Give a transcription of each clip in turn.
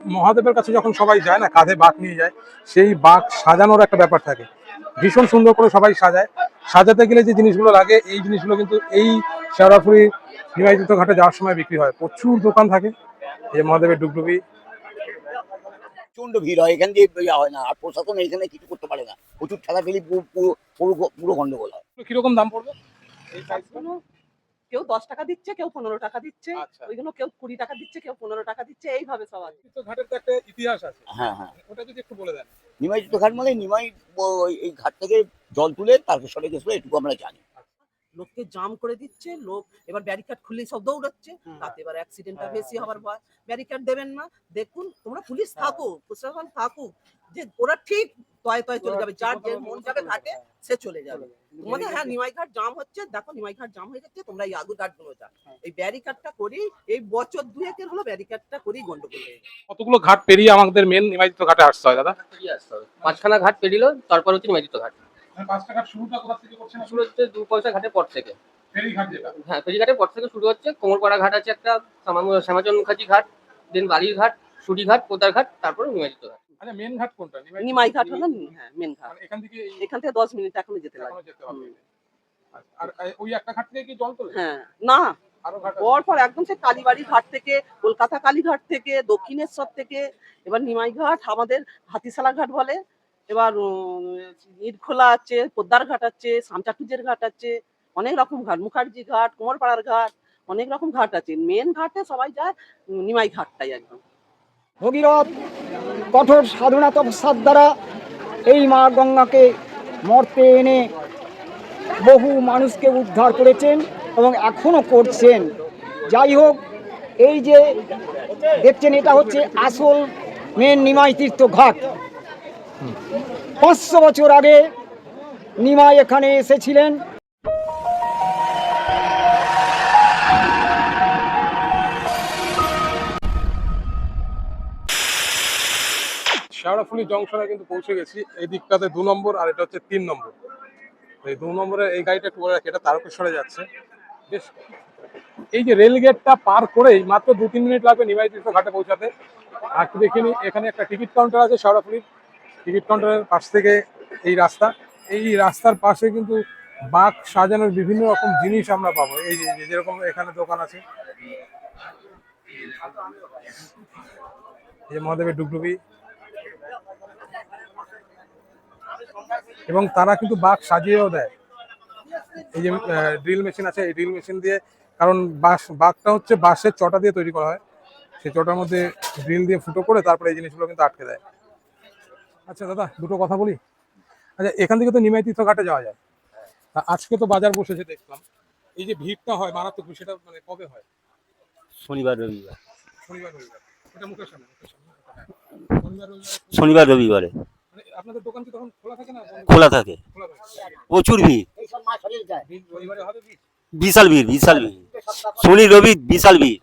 মহাদেবের কাছে যখন সবাই যায় না কাঁধে বাঘ নিয়ে যায় সেই বাঘ সাজানোর একটা ব্যাপার থাকে। ভীষণ সুন্দর করে সবাই সাজায়। সাজাতে গেলে যে জিনিসগুলো লাগে এই জিনিসগুলো কিন্তু এই শেওড়াফুলি নিমাইতীর্থ ঘাটে যাওয়ার সময় বিক্রি হয়। প্রচুর দোকান থাকে এই মহাদেবের প্রচণ্ড ভিড় হয় এখান দিয়ে হয় না আর প্রশাসন এখানে কিছু করতে পারে না। প্রচুর ঠেলা পুরো পুরো পুরো গন্ডগোল হয়। কীরকম দাম পড়বে? কেউ দশ টাকা দিচ্ছে কেউ পনেরো টাকা দিচ্ছে ওই ওইগুলো কেউ কুড়ি টাকা দিচ্ছে কেউ পনেরো টাকা দিচ্ছে এইভাবে সব আছে। ঘাটের তো একটা ইতিহাস আছে। হ্যাঁ হ্যাঁ। ওটা যদি একটু বলে দেন। নিমাই ঘাট মানে নিমাই ওই এই ঘাট থেকে জল তুলে তারকেশ্বরে গেছিল এটুকু আমরা জানি। লোককে জাম করে দিচ্ছে লোক এবার ব্যারিকেড খুলেই সব দৌড়াচ্ছে তাতে এবার অ্যাক্সিডেন্টটা হ্যাঁ, বেশি হবার ভয়। ব্যারিকেড দেবেন না দেখুন তোমরা পুলিশ থাকো প্রশাসন থাকুক যে ওরা ঠিক তয় তয় চলে যাবে যার যে মন যাবে। ঘাটে সে চলে যাবে। তোমাদের হ্যাঁ নিমাই ঘাট জাম হচ্ছে দেখো নিমাই ঘাট জাম হয়ে যাচ্ছে তোমরা এই আগুর ঘাটগুলো যাও। হ্যাঁ। এই ব্যারিকেডটা করি এই বছর দুয়েকের হলো ব্যারিকেডটা করেই গন্ডগোল হয়ে কতগুলো ঘাট পেরিয়ে আমাদের মেন নিমাইতীর্থ ঘাটে আসতে হয় দাদা? পেরিয়ে আসতে হবে। পাঁচখানা ঘাট পেরিল তারপর হচ্ছে নিমাইজিত ঘাট। পাঁচটা ঘাট শুরুটা কোথা থেকে করছেন শুরু হচ্ছে দু পয়সা ঘাটের পর থেকে। ফেরি যেটা। হ্যাঁ ফেরিঘাটের পর থেকে শুরু হচ্ছে। কোমরপাড়া ঘাট আছে একটা শ্যামা- মুখার্জি ঘাট দেন বালির ঘাট সুড়ি ঘাট কোদার ঘাট তারপর নিমাইজিত ঘাট। আচ্ছা মেন ঘাট কোনটা? নিমাই ঘাট হলো হ্যাঁ মেন ঘাট। মানে এখান থেকে এখান থেকে দশ মিনিট এখনও যেতে লাগে। আচ্ছা, আর ওই একটা ঘাট থেকে কি জল তোলে? হ্যাঁ না। আরও পর পর একদম সে কালীবাড়ি ঘাট থেকে কলকাতা কালীঘাট থেকে দক্ষিণেশ্বর থেকে এবার নিমাই ঘাট আমাদের হাতিশালা ঘাট বলে এবার ইটখোলা আছে, পোদ্দার ঘাট আছে সামচাটুজের ঘাট আছে, অনেক রকম ঘাট, মুখার্জি ঘাট, কুমারপাড়ার ঘাট, অনেক রকম ঘাট আছে। মেন ঘাটে সবাই যায়, নিমাই ঘাটটাই একদম। ভগীরথ, কঠোর সাধনা তপস্যার দ্বারা এই মা গঙ্গাকে মর্তে এনে বহু মানুষকে উদ্ধার করেছেন এবং এখনও করছেন। যাই হোক, এই যে দেখছেন, এটা হচ্ছে আসল মেন নিমাই তীর্থ ঘাট। পাঁচশো বছর আগে নিমাই এখানে এসেছিলেন। শেওড়াফুলি জংশনে কিন্তু পৌঁছে গেছি। এই দিকটাতে দু নম্বর আর এটা হচ্ছে তিন নম্বর। এই দু নম্বরে এই গাড়িটা একটু বলে রাখি, এটা তারকেশ্বরে যাচ্ছে। বেশ, এই যে রেল গেটটা পার করেই মাত্র দু তিন মিনিট লাগবে নিমাই তীর্থ ঘাটে পৌঁছাতে। আর একটু দেখে এখানে একটা টিকিট কাউন্টার আছে শেওড়াফুলির টিকিট কাউন্টারের পাশ থেকে এই রাস্তা। এই রাস্তার পাশে কিন্তু বাঘ সাজানোর বিভিন্ন রকম জিনিস আমরা পাবো। এই যে যেরকম এখানে দোকান আছে। এই যে মহাদেবের ডুগডুগি। এবং তারা কিন্তু বাঘ সাজিয়েও দেয়। এই যে ড্রিল মেশিন আছে, এই ড্রিল মেশিন দিয়ে, কারণ বাঁশ বাঘটা হচ্ছে বাঁশের চটা দিয়ে তৈরি করা হয়। সেই চটার মধ্যে ড্রিল দিয়ে ফুটো করে তারপরে এই জিনিসগুলো কিন্তু আটকে দেয়। আচ্ছা দাদা দুটো কথা বলি। আচ্ছা এখান থেকে তো নিমাই তীর্থ ঘাটে যাওয়া যায়। আজকে তো বাজার বসেছে দেখলাম। এই যে ভিড়টা হয় মারাত্মক সেটা মানে কবে হয়? শনিবার রবিবার। শনিবার রবিবার। এটা মুখের সামনে হ্যাঁ। শনিবার রবিবারে মানে আপনাদের দোকান কি তখন খোলা থাকে না? খোলা থাকে। প্রচুর ভিড়। বিশাল ভিড় বিশাল ভিড়। শনি রবি বিশাল ভিড়।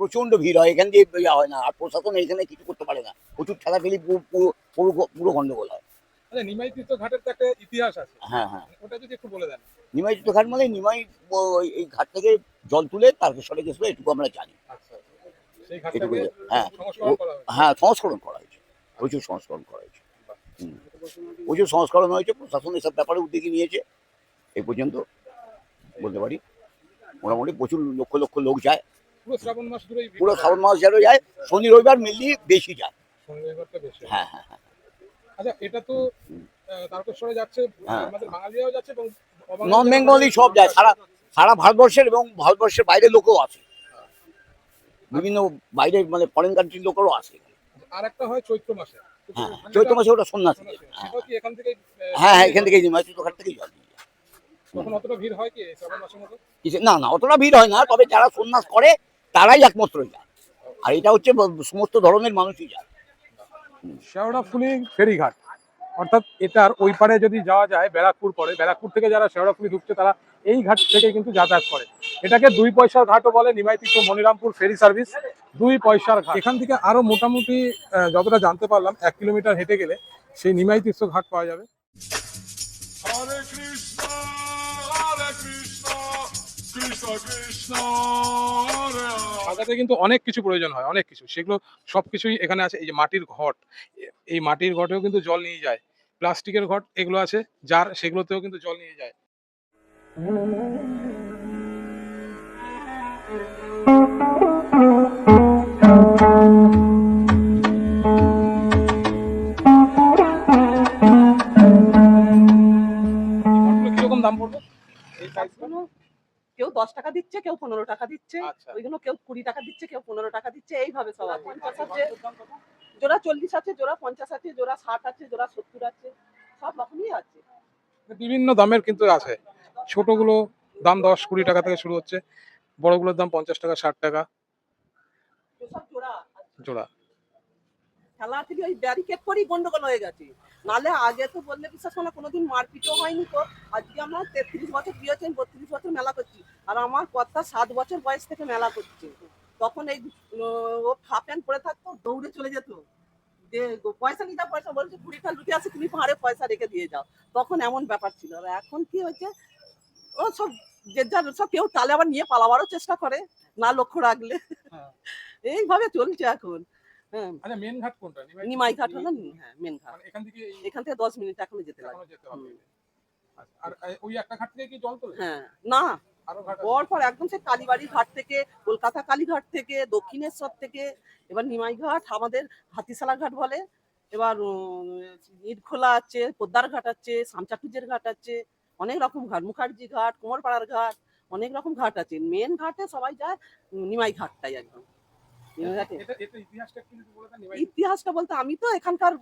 প্রচণ্ড ভিড় হয় এখান দিয়ে ইয়া হয় না আর প্রশাসন এখানে কিছু করতে পারে না। প্রচুর ঠেলা ঠেলি পুরো পুরো গন্ডগোল হয়। আচ্ছা নিমাই তীর্থ ঘাটের একটা ইতিহাস আছে। হ্যাঁ হ্যাঁ। ওটা যদি একটু বলে দেন। নিমাইচিত ঘাট মানে নিমাই এই ঘাট থেকে জল তুলে তারকেশ্বরে গেছিল এটুকু আমরা জানি। আচ্ছা এটুকু হ্যাঁ। সংস্করণ করা হয়েছে। হ্যাঁ সংস্করণ করা হয়েছে। প্রচুর সংস্করণ করা হয়েছে। প্রচুর সংস্করণ হয়েছে প্রশাসন এসব ব্যাপারে উদ্যোগী নিয়েছে। এই পর্যন্ত বলতে পারি। মোটামুটি প্রচুর লক্ষ লক্ষ লোক যায়। পুরো শ্রাবণ মাস ভিড় পুরো শ্রাবণ মাস যারা যায় শনি রবিবার মিললি বেশি যায়। শনি রবিবারটা বেশি হ্যাঁ। হ্যাঁ হ্যাঁ আচ্ছা এটা তো তারকেশ্বরে যাচ্ছে হ্যাঁ। আমাদের বাঙালিরাও যাচ্ছে এবং নন বেঙ্গলি সব যায় সারা সারা ভারতবর্ষের এবং ভারতবর্ষের বাইরের লোকও আছে। বিভিন্ন বাইরের মানে ফরেন কান্ট্রির লোকেরও আছে। আর একটা হয় চৈত্র মাসে। হ্যাঁ চৈত্র মাসে ওটা সন্ন্যাসী। হ্যাঁ হ্যাঁ হ্যাঁ এখান থেকে নিমাইচিত ঘাট থেকেই জল না না অতটা ভিড় হয় না তবে যারা সন্ন্যাস করে তারাই একমাত্র যায় আর এটা হচ্ছে সমস্ত ধরনের মানুষই যায় শেওড়াফুলি ফেরিঘাট। অর্থাৎ এটার ওই পারে যদি যাওয়া যায় ব্যারাকপুর পরে ব্যারাকপুর থেকে যারা শেওড়াফুলি ঢুকছে তারা এই ঘাট থেকে কিন্তু যাতায়াত করে। এটাকে দুই পয়সার ঘাটও বলে নিমাইতীর্থ মনিরামপুর ফেরি সার্ভিস দুই পয়সার ঘাট। এখান থেকে আরও মোটামুটি যতটা জানতে পারলাম এক কিলোমিটার হেঁটে গেলে সেই নিমাইতীর্থ ঘাট পাওয়া যাবে। সাজাতে কিন্তু অনেক কিছু প্রয়োজন হয়, অনেক কিছু। সেগুলো সব কিছুই এখানে আছে, এই যে মাটির ঘট, এই মাটির ঘটেও কিন্তু জল নিয়ে যায়। প্লাস্টিকের ঘট এগুলো আছে, যার সেগুলোতেও কিন্তু জল নিয়ে যায়। কীরকম দাম পড়বে? এই সাইজগুলো কেউ দশ টাকা দিচ্ছে কেউ পনেরো টাকা দিচ্ছে আচ্ছা। ওইগুলো কেউ কুড়ি টাকা দিচ্ছে কেউ পনেরো টাকা দিচ্ছে এইভাবে সব আছে পঞ্চাশ আছে জোড়া চল্লিশ আছে জোড়া পঞ্চাশ আছে জোড়া ষাট আছে জোড়া সত্তর আছে সব রকমই আছে। বিভিন্ন দামের কিন্তু আছে। ছোটগুলো দাম দশ কুড়ি টাকা থেকে শুরু হচ্ছে বড়গুলোর দাম পঞ্চাশ টাকা ষাট টাকা। সব জোড়া জোড়া। খেলা থেকে ওই ব্যারিকেড করেই গন্ডগোল হয়ে গেছে। নালে আগে তো বললে বিশ্বাস করো না কোনোদিন মারপিটও হয়নি তো। আজকে আমরা তেত্রিশ বছর বিয়ে হচ্ছে বত্রিশ বছর মেলা করছি। আর আমার কর্তা সাত বছর বয়স থেকে মেলা করছে। তখন এই ও হাফ প্যান্ট পরে থাকতো দৌড়ে চলে যেত। যে পয়সা নিতে পয়সা বলছে কুড়িটা লুটে আসে তুমি পাহাড়ে পয়সা রেখে দিয়ে যাও। তখন এমন ব্যাপার ছিল। আর এখন কি হয়েছে ও সব যে যার সব কেউ তালে আবার নিয়ে পালাবারও চেষ্টা করে না লক্ষ্য রাখলে। হ্যাঁ। এইভাবে চলছে এখন। হ্যাঁ। আচ্ছা মেন ঘাট কোনটা? নিমাই ঘাট হলো হ্যাঁ মেন ঘাট। এখান থেকে এখান থেকে দশ মিনিট এখনও যেতে লাগে। আচ্ছা, আর আর ওই একটা ঘাট থেকে কি জল তোলে? হ্যাঁ। না আরও ঘাট আছে? পর পর একদম সে কালীবাড়ি ঘাট থেকে, কলকাতা কালীঘাট থেকে, দক্ষিণেশ্বর থেকে, এবার নিমাই ঘাট, আমাদের হাতিশালা ঘাট বলে, এবার ইটখোলা আছে, পোদ্দার ঘাট আছে সামচাকুজের ঘাট আছে, অনেক রকম ঘাট, মুখার্জি ঘাট, কুমারপাড়ার ঘাট, অনেক রকম ঘাট আছে মেন ঘাটে সবাই যায় নিমাই ঘাটটাই একদম নিমাই ঘাটে এটা এটা ইতিহাসটা বলতে আমি তো এখানকার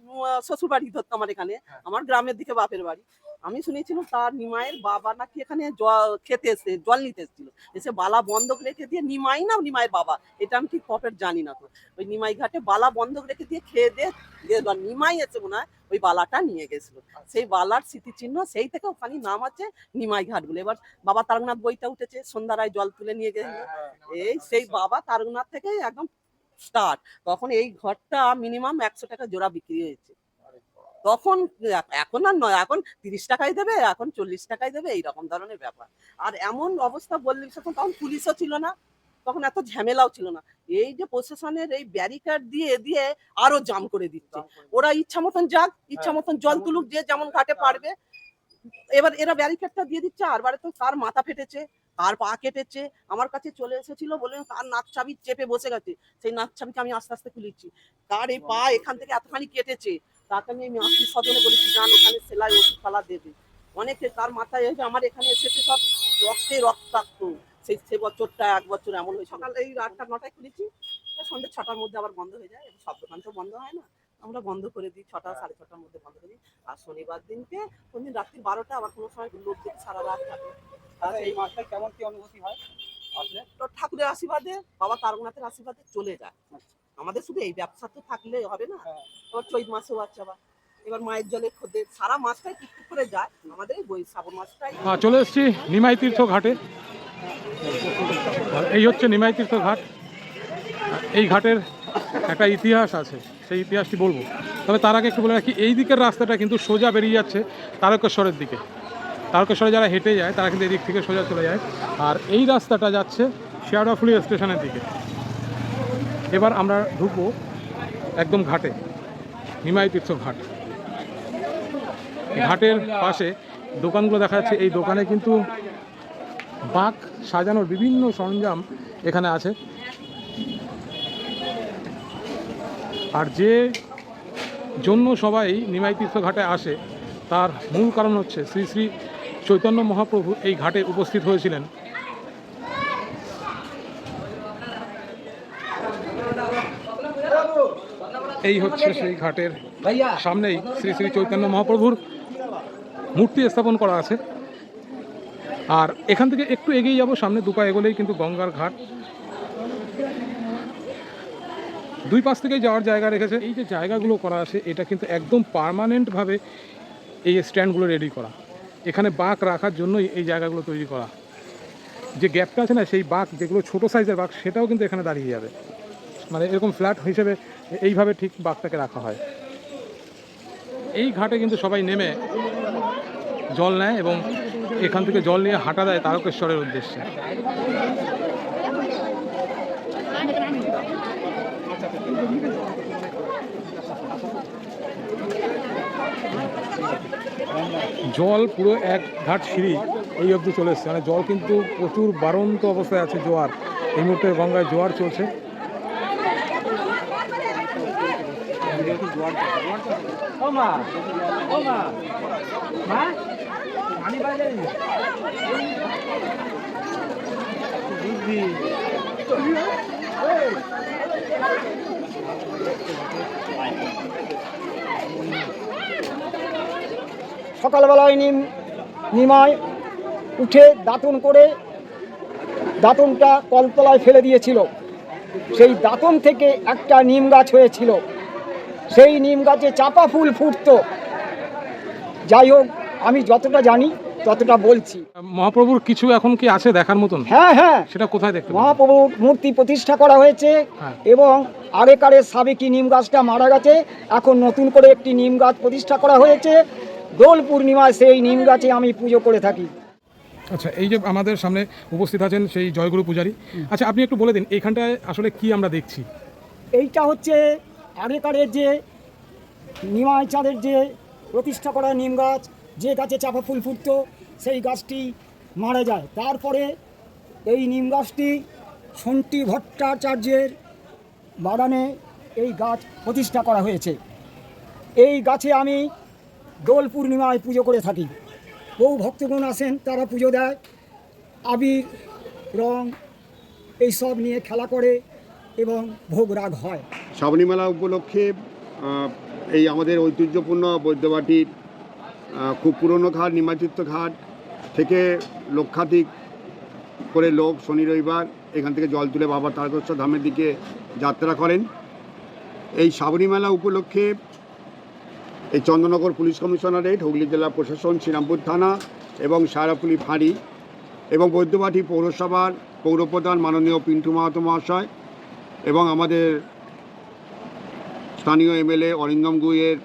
শ্বশুর বাড়ি ধরতাম আমার এখানে। হ্যাঁ। আমার গ্রামের দিকে বাপের বাড়ি। আমি শুনেছিলাম তার নিমাইয়ের বাবা নাকি এখানে জল খেতে এসে জল নিতে এসেছিল। এসে বালা বন্ধক রেখে দিয়ে নিমাই না নিমাইয়ের বাবা? এটা আমি ঠিক প্রপার জানি না তো। ওই নিমাই ঘাটে বালা বন্ধক রেখে দিয়ে খেয়ে দিয়ে নিমাই এসে মনে হয় ওই বালাটা নিয়ে গেছিল। সেই বালার স্মৃতিচিহ্ন সেই থেকে ওখানে নাম আছে নিমাই ঘাট বলে। এবার বাবা তারকনাথ বইটা উঠেছে সন্ধ্যারায় জল তুলে নিয়ে গেছিল। এই সেই বাবা তারকনাথ থেকে একদম স্টার্ট তখন এই ঘরটা মিনিমাম একশো টাকা জোড়া বিক্রি হয়েছে। তখন এখন আর নয় এখন তিরিশ টাকায় দেবে এখন চল্লিশ টাকায় দেবে এইরকম ধরনের ব্যাপার। আর এমন অবস্থা বললি তখন তখন পুলিশও ছিল না তখন এত ঝামেলাও ছিল না। এই যে প্রশাসনের এই ব্যারিকেড দিয়ে দিয়ে আরও জাম করে দিচ্ছে। ওরা ইচ্ছা মতন যাক ইচ্ছা মতন জল তুলুক যে যেমন ঘাটে পারবে। এবার এরা ব্যারিকেডটা দিয়ে দিচ্ছে আর বারে তো তার মাথা ফেটেছে। তার পা কেটেছে আমার কাছে চলে এসেছিল বলে তার নাক চাবি চেপে বসে গেছে। সেই নাক চাবিকে আমি আস্তে আস্তে খুলেছি তার এই পা এখান থেকে এতখানি কেটেছে তাকে আমি আমি আত্মীয় স্বজনে বলেছি যান ওখানে সেলাই ওষুধ পালা দেবে। অনেকে তার মাথায় এসে আমার এখানে এসেছে সব রক্তে রক্তাক্ত। সেই সে বছরটা এক বছর এমন হয়েছে সকাল এই আটটা নটায় খুলেছি সন্ধ্যে ছটার মধ্যে আবার বন্ধ হয়ে যায় সব দোকান তো বন্ধ হয় না। আমরা বন্ধ করে দিই ছটা সাড়ে ছটার মধ্যে বন্ধ করে দিই। আর শনিবার দিনকে কোনদিন রাত্রি বারোটা আবার কোনো সময় লোক দেখি সারা রাত থাকে। আর এই মাসটা কেমন কি অনুভূতি হয়? আসলে? তো ঠাকুরের আশীর্বাদে বাবা তারকনাথের আশীর্বাদে চলে যায়। আমাদের শুধু এই ব্যবসা তো থাকলে হবে না। এবার চৈত মাসেও আছে আবার। এবার মায়ের জলে খোদে সারা মাসটাই টুকটুক করে যায়। আমাদের বই শ্রাবণ মাসটাই হ্যাঁ চলে এসেছি নিমাই তীর্থ ঘাটে। এই হচ্ছে নিমাই তীর্থ ঘাট। এই ঘাটের একটা ইতিহাস আছে। সেই ইতিহাসটি বলব। তবে তার আগে একটু বলে রাখি, এই দিকের রাস্তাটা কিন্তু সোজা বেরিয়ে যাচ্ছে তারকেশ্বরের দিকে। তারকেশ্বরে যারা হেঁটে যায়, তারা কিন্তু এদিক থেকে সোজা চলে যায়। আর এই রাস্তাটা যাচ্ছে শেয়ারডাফুলি স্টেশনের দিকে। এবার আমরা ঢুকবো একদম ঘাটে, নিমাই তীর্থ ঘাট। ঘাটের পাশে দোকানগুলো দেখা যাচ্ছে। এই দোকানে কিন্তু বাঁক সাজানোর বিভিন্ন সরঞ্জাম এখানে আছে। আর যে জন্য সবাই নিমাই তীর্থ ঘাটে আসে, তার মূল কারণ হচ্ছে শ্রী শ্রী চৈতন্য মহাপ্রভু এই ঘাটে উপস্থিত হয়েছিলেন। এই হচ্ছে সেই ঘাটের সামনেই শ্রী শ্রী চৈতন্য মহাপ্রভুর মূর্তি স্থাপন করা আছে। আর এখান থেকে একটু এগিয়ে যাব, সামনে দুপা এগোলেই কিন্তু গঙ্গার ঘাট। দুই পাশ থেকে যাওয়ার জায়গা রেখেছে। এই যে জায়গাগুলো করা আছে, এটা কিন্তু একদম পার্মানেন্টভাবে এই স্ট্যান্ডগুলো রেডি করা। এখানে বাঁক রাখার জন্যই এই জায়গাগুলো তৈরি করা। যে গ্যাপটা আছে না, সেই বাঁক, যেগুলো ছোট সাইজের বাঁক, সেটাও কিন্তু এখানে দাঁড়িয়ে যাবে। মানে এরকম ফ্ল্যাট হিসেবে এইভাবে ঠিক বাঁকটাকে রাখা হয়। এই ঘাটে কিন্তু সবাই নেমে জল নেয় এবং এখান থেকে জল নিয়ে হাঁটা দেয় তারকেশ্বরের উদ্দেশ্যে। জল পুরো এক ঘাট সিঁড়ি এই অবধি চলে এসছে। মানে জল কিন্তু প্রচুর বাড়ন্ত অবস্থায় আছে জোয়ার। এই মুহূর্তে গঙ্গায় জোয়ার চলছে। সকালবেলায় নিম নিমায় উঠে দাঁতন করে দাঁতনটা কলতলায় ফেলে দিয়েছিল। সেই দাঁতন থেকে একটা নিম গাছ হয়েছিল। সেই নিম গাছে চাপা ফুল ফুটতো। যাই হোক, আমি যতটা জানি ততটা বলছি। মহাপ্রভুর কিছু এখন কি আছে দেখার মতন? হ্যাঁ হ্যাঁ। সেটা কোথায় দেখতে মহাপ্রভুর মূর্তি প্রতিষ্ঠা করা হয়েছে হ্যাঁ। এবং আগেকারের সাবেকি নিম গাছটা মারা গেছে। এখন নতুন করে একটি নিম গাছ প্রতিষ্ঠা করা হয়েছে। দোল পূর্ণিমায় সেই নিম গাছে আমি পুজো করে থাকি। আচ্ছা এই যে আমাদের সামনে উপস্থিত আছেন সেই জয়গুরু পূজারী। আচ্ছা আপনি একটু বলে দিন এইখানটায় আসলে কি আমরা দেখছি? এইটা হচ্ছে আগেকারের যে নিমাই চাঁদের যে প্রতিষ্ঠা করা নিম গাছ যে গাছে চাপা ফুল ফুটতো, সেই গাছটি মারা যায়। তারপরে এই নিম গাছটি সন্টি ভট্টাচার্যের বাগানে এই গাছ প্রতিষ্ঠা করা হয়েছে। এই গাছে আমি দোল পূর্ণিমায় পুজো করে থাকি। বহু ভক্তগণ আসেন, তারা পুজো দেয়। আবির, রং এইসব নিয়ে খেলা করে এবং ভোগ রাগ হয়। শ্রাবণী মেলা উপলক্ষে এই আমাদের ঐতিহ্যপূর্ণ বৈদ্যবাটির খুব পুরনো ঘাট নিমাচিত্ত ঘাট থেকে লক্ষাধিক করে লোক শনি রবিবার এখান থেকে জল তুলে বাবা তারকেশ্বর ধামের দিকে যাত্রা করেন। এই শ্রাবণী মেলা উপলক্ষে এই চন্দ্রনগর পুলিশ কমিশনারেট, হুগলি জেলা প্রশাসন, শ্রীরামপুর থানা এবং সারাপুলি ফাঁড়ি এবং বৈদ্যবাটি পৌরসভার পৌরপ্রধান মাননীয় পিন্টু মাহাতো মহাশয় এবং আমাদের স্থানীয় এমএলএ অরিন্দম গুইয়ের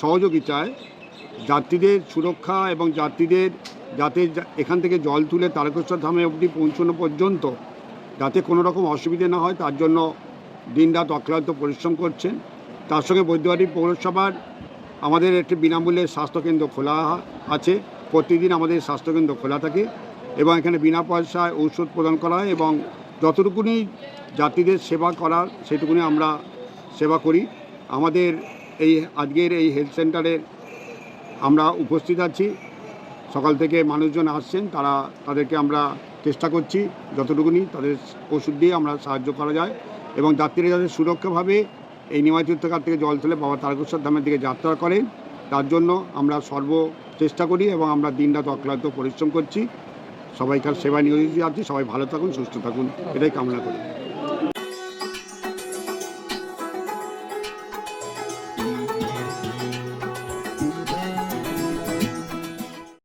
সহযোগিতায় যাত্রীদের সুরক্ষা এবং যাত্রীদের যাতে এখান থেকে জল তুলে তারকেশ্বর ধামে অবধি পৌঁছানো পর্যন্ত যাতে কোনো রকম অসুবিধে না হয়, তার জন্য দিনরাত অক্লান্ত পরিশ্রম করছেন। তার সঙ্গে বৈদ্যবাড়ি পৌরসভার আমাদের একটি বিনামূল্যে স্বাস্থ্যকেন্দ্র খোলা আছে। প্রতিদিন আমাদের স্বাস্থ্যকেন্দ্র খোলা থাকে এবং এখানে বিনা পয়সায় ঔষধ প্রদান করা হয় এবং যতটুকুনি যাত্রীদের সেবা করার, সেটুকুনি আমরা সেবা করি। আমাদের এই, আজকের এই হেলথ সেন্টারের আমরা উপস্থিত আছি। সকাল থেকে মানুষজন আসছেন, তারা তাদেরকে আমরা চেষ্টা করছি যতটুকুনি তাদের ওষুধ দিয়ে আমরা সাহায্য করা যায় এবং যাত্রীরা যাতে সুরক্ষাভাবে এই নিমাতীর্থঘাট থেকে জল তুলে বাবা তারকেশ্বর ধামের দিকে যাত্রা করেন, তার জন্য আমরা সর্ব চেষ্টা করি এবং আমরা দিনরাত অক্লান্ত পরিশ্রম করছি। সবাইকার সেবা নিয়োজিত আছি, সবাই ভালো থাকুন, সুস্থ থাকুন, এটাই কামনা করি।